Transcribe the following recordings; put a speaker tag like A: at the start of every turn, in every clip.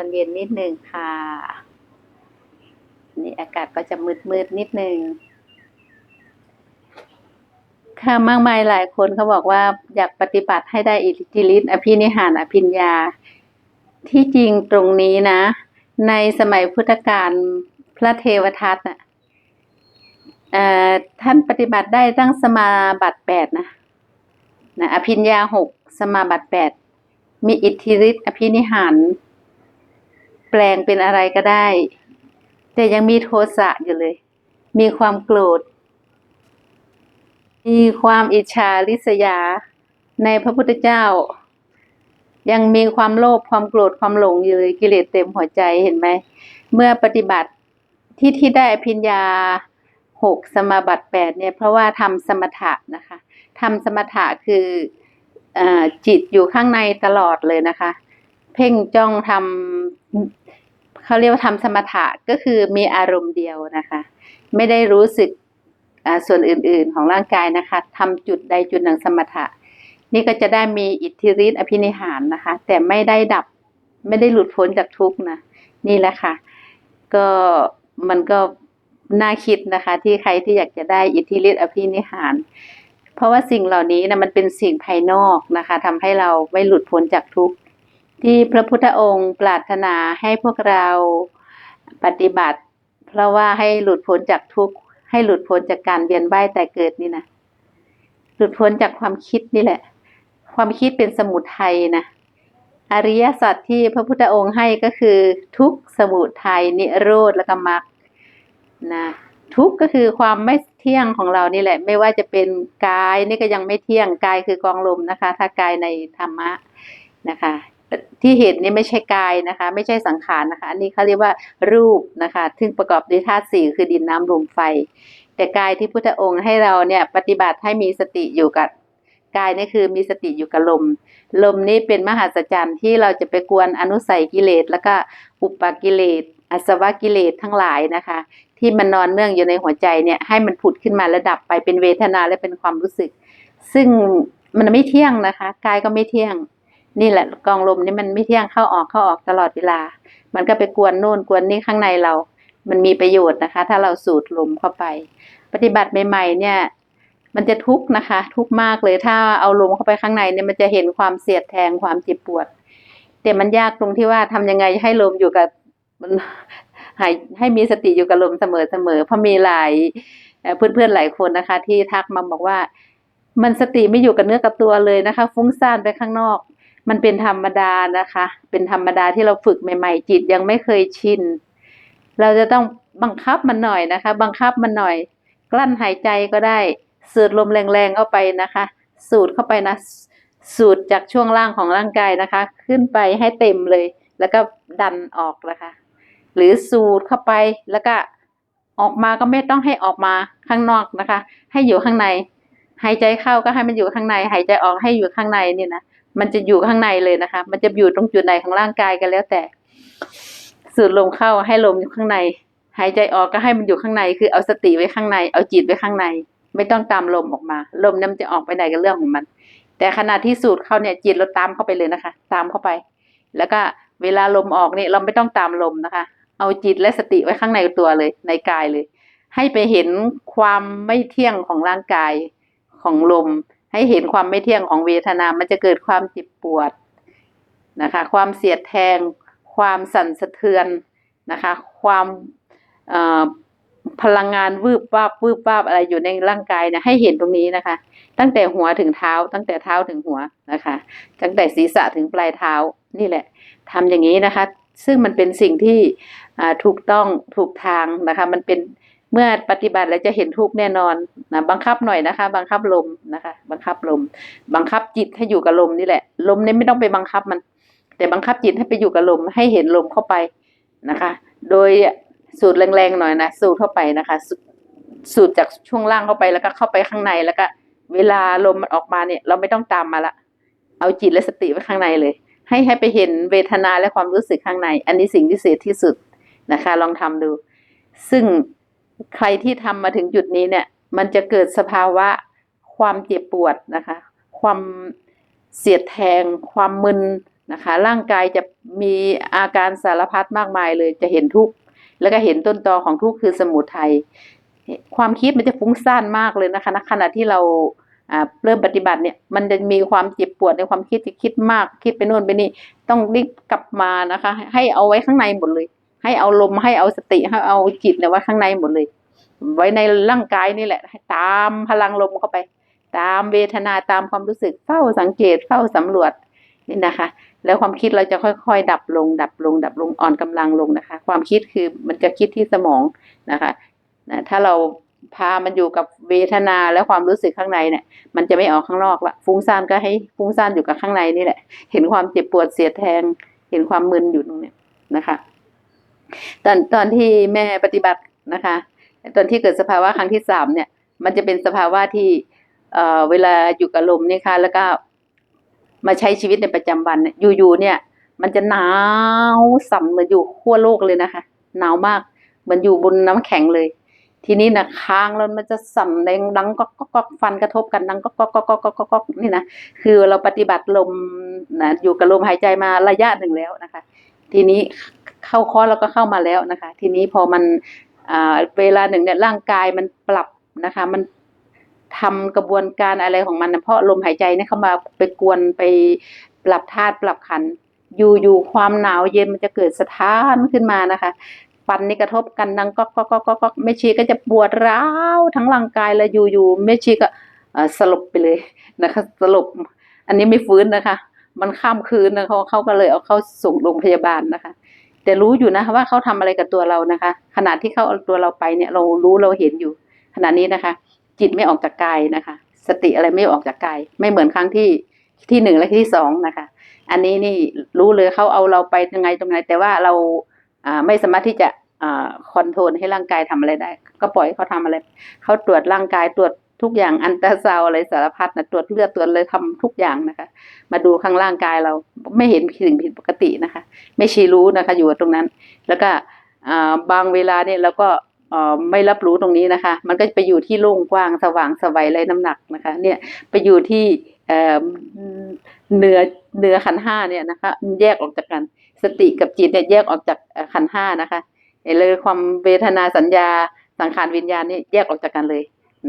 A: อนเย็นนิดหนึ่งค่ะ นี่อากาศก็จะมืดมืดนิดหนึ่งค่ะมากมายหลายคนเขาบอกว่าอยากปฏิบัติให้ได้อิทธิฤทธิ์อภินิหารอภิญญา ที่จริงตรงนี้นะ ในสมัยพุทธกาลพระเทวทัตนะเอ่อท่านปฏิบัติได้ตั้งสมาบัติแปดนะนะอภิญญาหกสมาบัติแปดมีอิทธิฤทธิ์อภินิหาร แปลงเป็นอะไรก็ได้ แต่ยังมีโทสะอยู่เลย มีความโกรธ มีความอิจฉาริษยาในพระพุทธเจ้า ยังมีความโลภความโกรธความหลงอยู่เลยกิเลสเต็มหัวใจเห็นไหม เมื่อปฏิบัติที่ที่ได้อภิญญาหกสมาบัติแปดเนี่ยเพราะว่าทำสมถะนะคะทำสมถะคืออจิตอยู่ข้างในตลอดเลยนะคะ เพ่งจ้องทำ เขาเรียกว่าทำสมถะก็คือมีอารมณ์เดียวนะคะ ไม่ได้รู้สึกส่วนอื่นๆของร่างกายนะคะทำจุดใดจุดหนึ่งสมถะ นี่ก็จะได้มีอิทธิฤทธิ์อภินิหารนะคะ แต่ไม่ได้ดับไม่ได้หลุดพ้นจากทุกข์นะนี่แหละค่ะ ก็มันก็น่าคิดนะคะ ที่ใครที่อยากจะได้อิทธิฤทธิ์อภินิหาร เพราะว่าสิ่งเหล่านี้นะมันเป็นสิ่งภายนอกนะคะทำให้เราไม่หลุดพ้นจากทุกข์ ที่พระพุทธองค์ปรารถนาให้พวกเราปฏิบัติ เพราะว่าให้หลุดพ้นจากทุกข์ ให้หลุดพ้นจากการเวียนว่ายแต่เกิดนี่นะหลุดพ้นจากความคิดนี่แหละ ความคิดเป็นสมุทัยนะอริยสัจที่พระพุทธองค์ให้ก็คือ ทุกสมุทัยนิโรธแล้วก็มรรคนะทุกข์ก็คือความไม่เที่ยงของเรานี่แหละ ไม่ว่าจะเป็นกายนี่ก็ยังไม่เที่ยงกายคือกองลมนะคะ ถ้ากายในธรรมะนะคะ ที่เห็นนี่ไม่ใช่กายนะคะ ไม่ใช่สังขารนะคะ อันนี้เขาเรียกว่ารูปนะคะซึ่งประกอบด้วยธาตุสี่คือดินน้ำลมไฟ แต่กายที่พุทธองค์ให้เราเนี่ยปฏิบัติให้มีสติอยู่กับกายนี่คือมีสติอยู่กับลม ลมนี้เป็นมหัศจรรย์ที่เราจะไปกวนอนุสัยกิเลส แล้วก็อุปกิเลสอสวะกิเลสทั้งหลายนะคะ ที่มันนอนเนื่องอยู่ในหัวใจเนี่ยให้มันผุดขึ้นมาระดับไปเป็นเวทนาและเป็นความรู้สึก ซึ่งมันไม่เที่ยงนะคะ กายก็ไม่เที่ยง นี่แหละกองลมนี่มันไม่เที่ยงเข้าออกเข้าออกตลอดเวลา มันก็ไปกวนโน่นกวนนี่ข้างในเรา มันมีประโยชน์นะคะ ถ้าเราสูดลมเข้าไป ปฏิบัติใหม่ๆเนี่ย มันจะทุกข์นะคะ ทุกข์มากเลยถ้าเอาลมเข้าไปข้างในเนี่ยมันจะเห็นความเสียดแทงความเจ็บปวด แต่มันยากตรงที่ว่าทำยังไงให้ลมอยู่กับมันให้ให้มีสติอยู่กับลมเสมอเสมอเพราะมีหลายเอ่อเพื่อนๆหลายคนนะคะ ที่ทักมาบอกว่า มันสติไม่อยู่กับเนื้อกับตัวเลยนะคะ ฟุ้งซ่านไปข้างนอก มันเป็นธรรมดานะคะ เป็นธรรมดาที่เราฝึกใหม่ ๆ จิตยังไม่เคยชิน เราจะต้องบังคับมันหน่อยนะคะ บังคับมันหน่อย กลั้นหายใจก็ได้ สูดลมแรงๆเข้าไปนะคะ สูดเข้าไปนะ สูดจากช่วงล่างของร่างกายนะคะ ขึ้นไปให้เต็มเลย แล้วก็ดันออกนะคะ หรือสูดเข้าไปแล้วก็ออกมาก็ไม่ต้องให้ออกมาข้างนอกนะคะ ให้อยู่ข้างใน หายใจเข้าก็ให้มันอยู่ข้างใน หายใจออกให้อยู่ข้างในนี่นะ มันจะอยู่ข้างในเลยนะคะ มันจะอยู่ตรงจุดไหนของร่างกายกันแล้วแต่ สูดลมเข้าให้ลมอยู่ข้างใน หายใจออกก็ให้มันอยู่ข้างใน คือเอาสติไว้ข้างใน เอาจิตไว้ข้างใน ไม่ต้องตามลมออกมา ลมนั้นมันจะออกไปไหนกันเรื่องของมัน แต่ขณะที่สูดเข้าเนี่ยจิตเราตามเข้าไปเลยนะคะ ตามเข้าไป แล้วก็เวลาลมออกเนี่ยเราไม่ต้องตามลมนะคะ เอาจิตและสติไว้ข้างในตัวเลย ในกายเลย ให้ไปเห็นความไม่เที่ยงของร่างกายของลม ให้เห็นความไม่เที่ยงของเวทนา มันจะเกิดความเจ็บปวดนะคะ ความเสียดแทง ความสั่นสะเทือนนะคะ ความพลังงานวืบวาบวืบวาบอะไรอยู่ในร่างกายนี่ยให้เห็นตรงนี้นะคะ ตั้งแต่หัวถึงเท้า ตั้งแต่เท้าถึงหัวนะคะ ตั้งแต่ศีรษะถึงปลายเท้านี่แหละทำอย่างนี้นะคะ ซึ่งมันเป็นสิ่งที่ถูกต้องถูกทางนะคะ มันเป็น เมื่อปฏิบัติแล้วจะเห็นทุกข์แน่นอนนะบังคับหน่อยนะคะ บังคับลมนะคะ บังคับลม บังคับจิตให้อยู่กับลมนี่แหละ ลมเนี่ยไม่ต้องไปบังคับมัน แต่บังคับจิตให้ไปอยู่กับลมให้เห็นลมเข้าไปนะคะ โดยสูดแรงๆหน่อยนะสูดเข้าไปนะคะ สูดจากช่วงล่างเข้าไปแล้วก็เข้าไปข้างในแล้วก็ เวลาลมมันออกมาเนี่ย เราไม่ต้องตามมาละ เอาจิตและสติไว้ข้างในเลย ให้ให้ไปเห็นเวทนาและความรู้สึกข้างใน อันนี้สิ่งพิเศษที่สุดนะคะ ลองทำดู ซึ่ง ใครที่ทำมาถึงจุดนี้เนี่ย มันจะเกิดสภาวะความเจ็บปวดนะคะ ความเสียดแทง ความมึนนะคะ ร่างกายจะมีอาการสารพัดมากมายเลยจะเห็นทุกข์แล้วก็เห็นต้นตอของทุกข์คือสมุทัยความคิดมันจะฟุ้งซ่านมากเลยนะคะณขณะที่เราอ่าเริ่มปฏิบัติเนี่ยมันจะมีความเจ็บปวดในความคิดจะคิดมากคิดไปโน่นไปนี่ต้องรีบกลับมานะคะ ให้เอาไว้ข้างในหมดเลย ให้เอาลมให้เอาสติให้เอาจิตเนี่ยไว้ข้างในหมดเลย ไว้ในร่างกายนี่แหละตามพลังลมเข้าไป ตามเวทนาตามความรู้สึกเฝ้าสังเกตเฝ้าสำรวจนี่นะคะ แล้วความคิดเราจะค่อยๆ ดับลง ดับลง ดับลงอ่อนกำลังลงนะคะ ความคิดคือมันจะคิดที่สมองนะคะนะถ้าเราพามันอยู่กับเวทนาและความรู้สึกข้างในเนี่ย มันจะไม่ออกข้างนอกละฟุ้งซ่านก็ให้ฟุ้งซ่านอยู่กับข้างในนี่แหละ เห็นความเจ็บปวดเสียแทง เห็นความมึนอยู่ตรงเนี้ยนะคะ ตอนตอนที่แม่ปฏิบัตินะคะ ตอนที่เกิดสภาวะครั้งที่สามเนี่ย มันจะเป็นสภาวะที่เอ่อเวลาอยู่กับลมนี่ค่ะ แล้วก็มาใช้ชีวิตในประจำวันอยู่ๆเนี่ย มันจะหนาวสั่นเหมือนอยู่ขั้วโลกเลยนะคะ หนาวมากเหมือนอยู่บนน้ำแข็งเลย ทีนี้นะค้างแล้วมันจะสั่นแรงดังก็ก็ก็ฟันกระทบกันดังก็ก็ก็ก็ก็ก็ก็นี่นะคือเราปฏิบัติลมนะอยู่กับลมหายใจมาระยะหนึ่งแล้วนะคะ ทีนี้ เข้าคอร์สแล้วก็เข้ามาแล้วนะคะ ทีนี้พอมันเวลาหนึ่งเนี่ยร่างกายมันปรับนะคะ มันทำกระบวนการอะไรของมันเพราะลมหายใจเนี่ยเข้ามาไปกวนไปปรับธาตุปรับขัน อยู่อยู่ความหนาวเย็นมันจะเกิดสะท้านขึ้นมานะคะฟันนี่กระทบกันดังก็ก็ก็ก็ก็แม่ชีก็จะปวดร้าวทั้งร่างกายเลยอยู่อยู่แม่ชีก็อ่อสลบไปเลยนะคะสลบอันนี้ไม่ฟื้นนะคะ มันข้ามคืนนะเขาเขาก็เลยเอาเข้าส่งโรงพยาบาลนะคะ แต่รู้อยู่นะว่าเขาทำอะไรกับตัวเรานะคะ ขณะที่เขาเอาตัวเราไปเนี่ยเรารู้เราเห็นอยู่ ขณะนี้นะคะ จิตไม่ออกจากกายนะคะ สติอะไรไม่ออกจากกาย ไม่เหมือนครั้งที่ที่หนึ่งและที่สองนะคะ อันนี้นี่รู้เลยเขาเอาเราไปยังไงตรงไหน แต่ว่าเราไม่สามารถที่จะคอนโทรลให้ร่างกายทำอะไรได้ ก็ปล่อยให้เขาทำอะไรเขาตรวจร่างกายตรวจ ทุกอย่างอันตราซาวอะไรสารพัดนะตรวจเลือดตรวจเลยทำทุกอย่างนะคะ มาดูข้างร่างกายเราไม่เห็นสิ่งผิดปกตินะคะ ไม่ชี้รู้นะคะ อยู่ตรงนั้น แล้วก็บางเวลาเนี่ยเราก็ไม่รับรู้ตรงนี้นะคะ มันก็ไปอยู่ที่โล่งกว้างสว่างสวัยไรน้ำหนักนะคะ เนี่ยไปอยู่ที่เนื้อเนื้อขันห้าเนี่ยนะคะแยกออกจากกัน สติกับจิตเนี่ยแยกออกจากขันห้านะคะเลยความเวทนาสัญญาสังขารวิญญาณนี่แยกออกจากกันเลย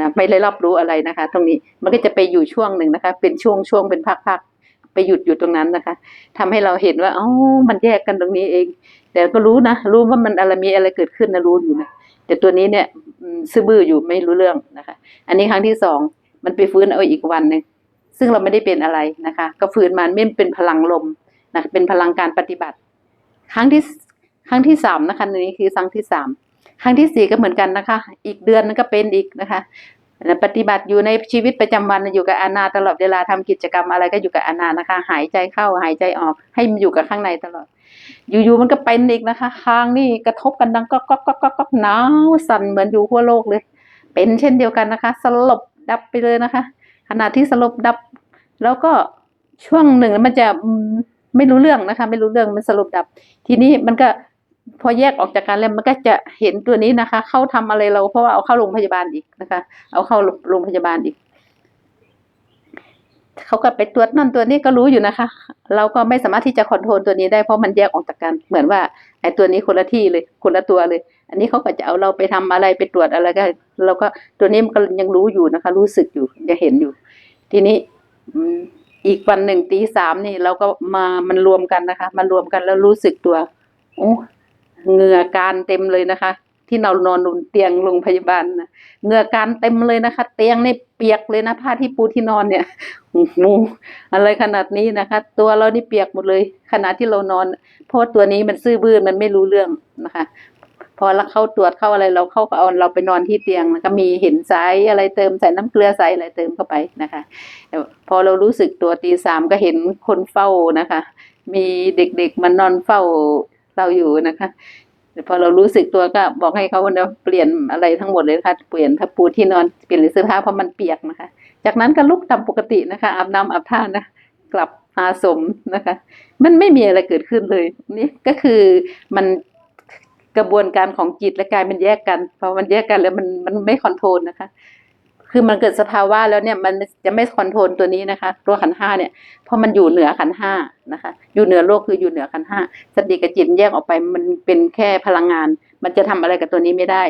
A: นะไม่ได้รับรู้อะไรนะคะ ตรงนี้มันก็จะไปอยู่ช่วงหนึ่งนะคะ เป็นช่วงช่วงเป็นพักๆไปหยุดอยู่ตรงนั้นนะคะทำให้เราเห็นว่าอ๋อมันแยกกันตรงนี้เอง แต่ก็รู้นะรู้ว่ามันอะไรมีอะไรเกิดขึ้นนะรู้อยู่นะแต่ตัวนี้เนี่ยอืมซื่อบื้ออยู่ไม่รู้เรื่องนะคะ อันนี้ครั้งที่สองมันไปฟื้นเอาอีกวันหนึ่งซึ่งเราไม่ได้เป็นอะไรนะคะ ก็ฟื้นมาไม่เป็นพลังลมนะเป็นพลังการปฏิบัติ ครั้งที่ครั้งที่สามนะคะอันนี้คือครั้งที่สาม ครั้งที่สี่ก็เหมือนกันนะคะ อีกเดือนนึงก็เป็นอีกนะคะปฏิบัติอยู่ในชีวิตประจำวันอยู่กับอานาตลอดเวลาทำกิจกรรมอะไรก็อยู่กับอานานะคะ หายใจเข้าหายใจออก ให้มันอยู่กับข้างในตลอด อยู่ๆมันก็เป็นอีกนะคะคางนี่กระทบกันดังก็ก็ก็ก็ก็หนาวสั่นเหมือนอยู่ทั่วโลกเลย เป็นเช่นเดียวกันนะคะ สลบดับไปเลยนะคะขณะที่สลบดับ แล้วก็ช่วงหนึ่งมันจะไม่รู้เรื่องนะคะ ไม่รู้เรื่องมันสลบดับ ทีนี้มันก็ พอแยกออกจากกันแล้วมันก็จะเห็นตัวนี้นะคะ เข้าทำอะไรเราเพราะว่าเอาเข้าโรงพยาบาลอีกนะคะ เอาเข้าโรงพยาบาลอีก เขาก็ไปตรวจนั่นตัวนี้ก็รู้อยู่นะคะ เราก็ไม่สามารถที่จะคอนโทรลตัวนี้ได้เพราะมันแยกออกจากกัน เหมือนว่าไอ้ตัวนี้คนละที่เลย คนละตัวเลย อันนี้เขาก็จะเอาเราไปทำอะไรไปตรวจอะไรก็เราก็ตัวนี้มันก็ยังรู้อยู่นะคะ รู้สึกอยู่ยังเห็นอยู่ ทีนี้อีกวันหนึ่งตีสามนี่เราก็มามันรวมกันนะคะ มันรวมกันแล้วรู้สึกตัวโอ้ เหงื่อการเต็มเลยนะคะ ที่เรานอนบนเตียงโรงพยาบาลนะเหงื่อการเต็มเลยนะคะ เตียงนี่เปียกเลยนะผ้าที่ปูที่นอนเนี่ยโอ้โหอะไรขนาดนี้นะคะ ตัวเรานี่เปียกหมดเลย ขณะที่เรานอน เพราะตัวนี้มันซื่อบื้อมันไม่รู้เรื่องนะคะพอแล้วเข้าตรวจเข้าอะไรเราเข้าก็เอาเราไปนอนที่เตียงแล้วก็มีเห็นสายอะไรเติมใส่น้ำเกลือใส่อะไรเติมเข้าไปนะคะ พอเรารู้สึกตัวตีสามก็เห็นคนเฝ้านะคะ มีเด็กๆมานอนเฝ้า เราอยู่นะคะพอเรารู้สึกตัวก็บอกให้เขาเนี่ยเปลี่ยนอะไรทั้งหมดเลยนะคะเปลี่ยนผ้าปูที่นอนเปลี่ยนเสื้อผ้าเพราะมันเปียกนะคะ จากนั้นก็ลุกตามปกตินะคะอาบน้ำอาบท่านะกลับมาสมนะคะ มันไม่มีอะไรเกิดขึ้นเลยนี่ก็คือมันกระบวนการของจิตและกายมันแยกกันพอมันแยกกันแล้วมันมันไม่คอนโทรลนะคะ คือมันเกิดสภาวะแล้วเนี่ยมันจะไม่คอนโทรลตัวนี้นะคะ ตัวขันห้าเนี่ยเพราะมันอยู่เหนือขันห้านะคะ อยู่เหนือโลกคืออยู่เหนือขันห้าสติกับจิตแยกออกไปมันเป็นแค่พลังงาน มันจะทำอะไรกับตัวนี้ไม่ได้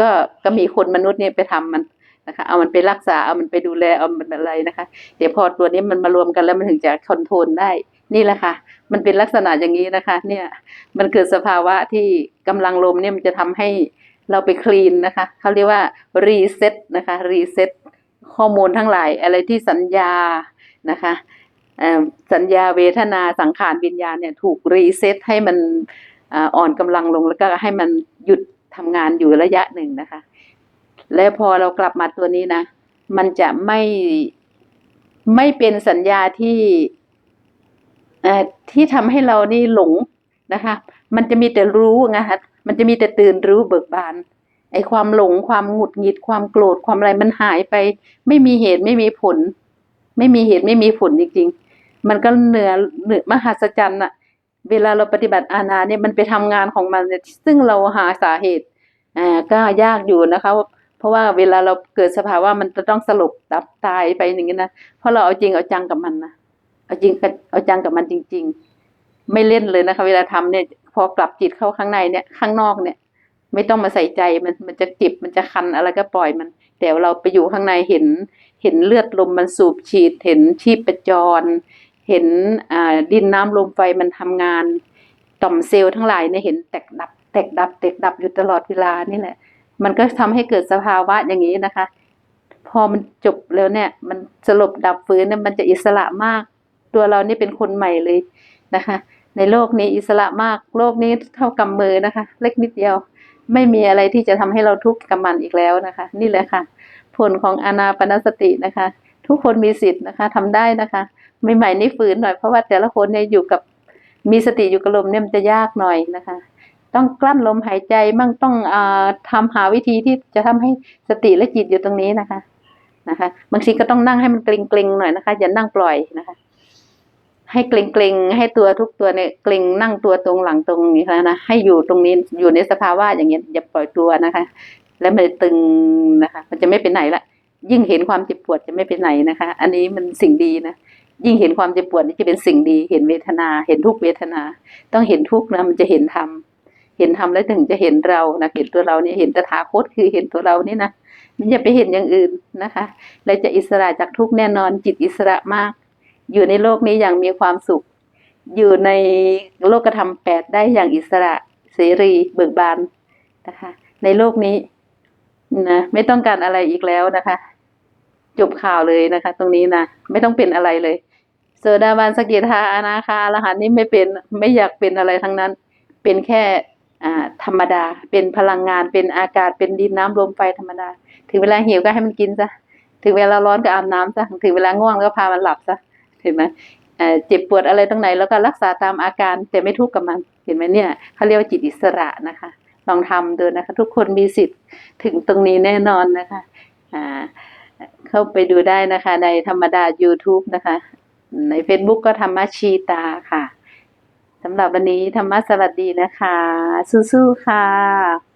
A: ก็ก็มีคนมนุษย์เนี่ยไปทำมันนะคะเอามันไปรักษาเอามันไปดูแลเอามันอะไรนะคะ เดี๋ยวพอตัวนี้มันมารวมกันแล้วมันถึงจะคอนโทรลได้นี่แหละค่ะ มันเป็นลักษณะอย่างนี้นะคะ เนี่ย มันเกิดสภาวะที่กำลังลมเนี่ยมันจะทำให้ เราไปคลีนนะคะเขาเรียกว่ารีเซ็ตนะคะรีเซ็ตข้อมูลทั้งหลายอะไรที่สัญญานะคะสัญญาเวทนาสังขารวิญญาณเนี่ยถูกรีเซ็ตให้มันอ่อนกำลังลงแล้วก็ให้มันหยุดทำงานอยู่ระยะหนึ่งนะคะ และพอเรากลับมาตัวนี้นะ มันจะไม่ไม่เป็นสัญญาที่ที่ทำให้เรานี่หลงนะคะ มันจะมีแต่รู้นะคะ มันจะมีแต่ตื่นรู้เบิกบาน ไอ้ความหลงความหงุดหงิดความโกรธความอะไรมันหายไป ไม่มีเหตุไม่มีผล ไม่มีเหตุไม่มีผลจริงๆ มันก็เหนือเหนือมหัศจรรย์อะเวลาเราปฏิบัติอาณาเนี่ยมันไปทำงานของมันเนี่ยซึ่งเราหาสาเหตุอ่าก็ยากอยู่นะคะเพราะว่าเวลาเราเกิดสภาวะมันจะต้องสลบดับตายไปอย่างนี้นะเพราะเราเอาจริงเอาจังกับมันนะเอาจริงเอาจังกับมันจริง ๆ ไม่เล่นเลยนะคะ เวลาทำเนี่ย พอกลับจิตเข้าข้างในเนี่ยข้างนอกเนี่ย ไม่ต้องมาใส่ใจมันมันจะจิบมันจะคันอะไรก็ปล่อยมัน แต่เราไปอยู่ข้างในเห็น เห็นเลือดลมมันสูบฉีด เห็นชีพประจร เห็นอ่าดินน้ำลมไฟมันทำงาน ต่อมเซลล์ทั้งหลายเนี่ยเห็นแตกดับ แตกดับ แตกดับอยู่ตลอดเวลานี่แหละ มันก็ทำให้เกิดสภาวะอย่างนี้นะคะ พอมันจบแล้วเนี่ย มันสลบดับฟื้นเนี่ยมันจะอิสระมาก ตัวเรานี่เป็นคนใหม่เลยนะคะ ในโลกนี้อิสระมากโลกนี้เท่ากำมือนะคะ เล็กนิดเดียว ไม่มีอะไรที่จะทำให้เราทุกข์กับมันอีกแล้วนะคะ นี่แหละค่ะ ผลของอนาปนสตินะคะ ทุกคนมีสิทธิ์นะคะทำได้นะคะใหม่ๆนี่ฝืนหน่อยเพราะว่าแต่ละคนเนี่ยอยู่กับมีสติอยู่กับลมเนี่ยมันจะยากหน่อยนะคะ ต้องกลั้นลมหายใจมั่งต้องอาทำหาวิธีที่จะทำให้สติและจิตอยู่ตรงนี้นะคะนะคะ บางทีก็ต้องนั่งให้มันเกร็งๆหน่อยนะคะ อย่านั่งปล่อยนะคะ ให้เกร็งๆให้ตัวทุกตัวเนี่ยเกร็งนั่งตัวตรงหลังตรงนี้แล้วนะให้อยู่ตรงนี้อยู่ในสภาวะอย่างเงี้ยอย่าปล่อยตัวนะคะ แล้วมันตึงนะคะ มันจะไม่ไปไหนละยิ่งเห็นความเจ็บปวดจะไม่ไปไหนนะคะ อันนี้มันสิ่งดีนะยิ่งเห็นความเจ็บปวดนี่จะเป็นสิ่งดี เห็นเวทนา เห็นทุกเวทนา ต้องเห็นทุกนะมันจะเห็นธรรมเห็นธรรมแล้วถึงจะเห็นเรานะเห็นตัวเราเนี่ยเห็นตถาคตคือเห็นตัวเรานี่นะมันอย่าไปเห็นอย่างอื่นนะคะ และจะอิสระจากทุกแน่นอนจิตอิสระมาก อยู่ในโลกนี้อย่างมีความสุข อยู่ในโลกธรรมแปดได้อย่างอิสระเสรีเบิกบานนะคะ ในโลกนี้นะไม่ต้องการอะไรอีกแล้วนะคะ จบข่าวเลยนะคะ ตรงนี้นะไม่ต้องเป็นอะไรเลยโสดาบันสกิทาอนาคาอรหันนี่ไม่เป็นไม่อยากเป็นอะไรทั้งนั้น เป็นแค่ธรรมดา เป็นพลังงานเป็นอากาศเป็นดินน้ำลมไฟธรรมดา ถึงเวลาหิวก็ให้มันกินซะถึงเวลาร้อนก็อาบน้ำซะถึงเวลาง่วงก็พามันหลับซะ เห็นไหมเจ็บปวดอะไรตรงไหนแล้วก็รักษาตามอาการแต่ไม่ทุกข์กับมัน เห็นไหมเนี่ยเขาเรียกว่าจิตอิสระนะคะ ลองทำดูนะคะ ทุกคนมีสิทธิ์ถึงตรงนี้แน่นอนนะคะอ่าเข้าไปดูได้นะคะ ในธรรมดา YouTube นะคะ ใน Facebook ก็ธรรมชีตาค่ะสำหรับวันนี้ธรรมะสวัสดีนะคะ สู้ๆค่ะ